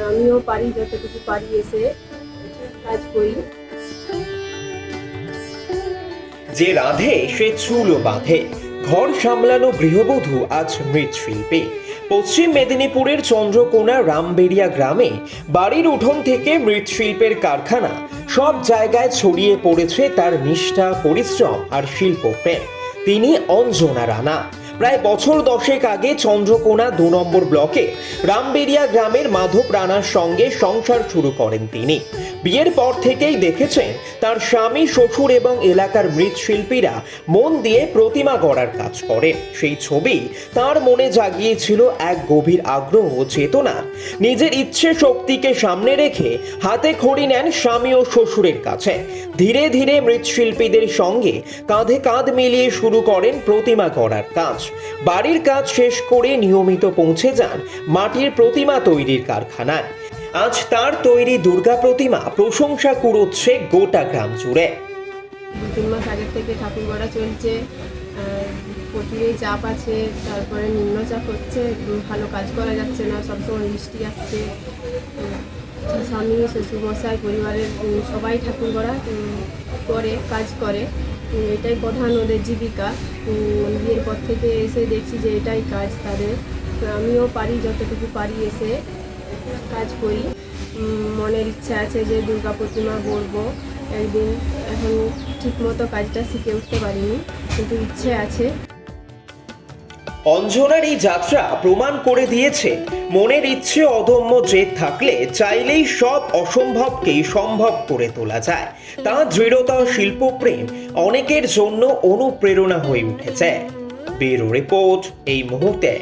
আমিও পারি, যতটুকু পারি এসে কাজ করি। যে রাধে, সে চুলও বাঁধে। ঘর সামলানো গৃহবধূ আজ মৃৎশিল্পী। পশ্চিম মেদিনীপুরের চন্দ্রকোনা রামবেড়িয়া গ্রামে বাড়ির উঠোন থেকে মৃৎশিল্পের কারখানা। সব জায়গায় ছড়িয়ে পড়েছে তার নিষ্ঠা, পরিশ্রম আর শিল্পপ্রেম। তিনি অঞ্জনা রানা। প্রায় বছর দশেক আগে চন্দ্রকোনা দু নম্বর ব্লকে রামবেরিয়া গ্রামের মাধব রানার সঙ্গে সংসার শুরু করেন তিনি। বিয়ের পর থেকেই দেখেছেন তার স্বামী, শ্বশুর এবং এলাকার মৃৎশিল্পীরা মন দিয়ে প্রতিমা গড়ার কাজ করে সেই ছবি তার মনে জাগিয়েছিল এক গভীর আগ্রহ চেতনা। নিজের ইচ্ছে শক্তিকে সামনে রেখে হাতে খড়ি নেন স্বামী ও শ্বশুরের কাছে। ধীরে ধীরে মৃৎশিল্পীদের সঙ্গে কাঁধে কাঁধ মিলিয়ে শুরু করেন প্রতিমা গড়ার কাজ। বাড়ির কাজ শেষ করে নিয়মিত পৌঁছে যান মাটির প্রতিমা তৈরির কারখানায়। আজ তার তৈরি দুর্গা প্রতিমা প্রশংসা কুড়োচ্ছে গোটা গ্রাম জুড়ে। দু তিন মাস আগের থেকে ঠাকুর গড়া চলছে প্রচুরই চাপ আছে, তারপরে নিম্নচাপ হচ্ছে, ভালো কাজ করা যাচ্ছে না সবসময় বৃষ্টি আসছে। স্বামী, শ্বশুরমশাই, পরিবারের সবাই ঠাকুর গড়া করে, কাজ করে। এটাই প্রধান ওদের জীবিকা। বিয়ের পর থেকে এসে দেখছি যে এটাই কাজ তাদের। আমিও পারি, যতটুকু পারি এসে। কাজ করি। মনের ইচ্ছা আছে যে দুর্গা প্রতিমা গড়বো একদিন এখন ঠিকমতো কাজটা শিখে উঠতে পারিনি, কিন্তু ইচ্ছে আছে। অঞ্জনার এই যাত্রা প্রমাণ করে দিয়েছে, মনের ইচ্ছে অদম্য জেদ থাকলে চাইলেই সব অসম্ভবকেই সম্ভব করে তোলা যায়। তার দৃঢ়তা, শিল্পপ্রেম অনেকের জন্য অনুপ্রেরণা হয়ে উঠেছে। ব্যুরো রিপোর্ট এই মুহূর্তে।